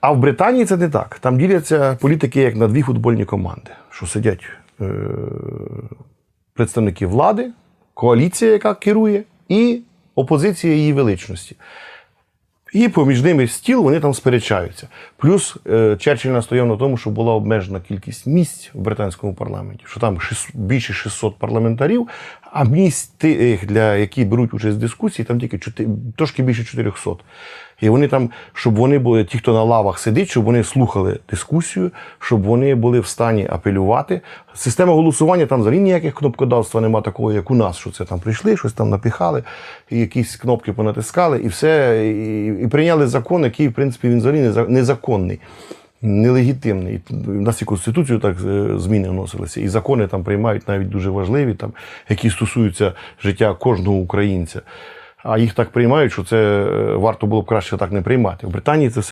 А в Британії це не так. Там діляться політики як на дві футбольні команди, що сидять е- представники влади, коаліція, яка керує, і опозиція її величності. І поміж ними стіл вони там сперечаються. Плюс е, Черчилль настояв на тому, що була обмежена кількість місць в британському парламенті, що там 600, більше 600 парламентарів, а місць тих, для які беруть участь в дискусії, там тільки 4, трошки більше 400. І вони там, щоб вони були, ті, хто на лавах сидить, щоб вони слухали дискусію, щоб вони були в стані апелювати. Система голосування там взагалі ніяких кнопкодавства нема такого, як у нас, що це там прийшли, щось там напіхали, і якісь кнопки понатискали, і все, і, і прийняли закон, який, в принципі, він взагалі незаконний. Нелегітимний. У нас і Конституцію так е, зміни вносилися, і закони там приймають навіть дуже важливі, там, які стосуються життя кожного українця. А їх так приймають, що це е, варто було б краще так не приймати. В Британії це все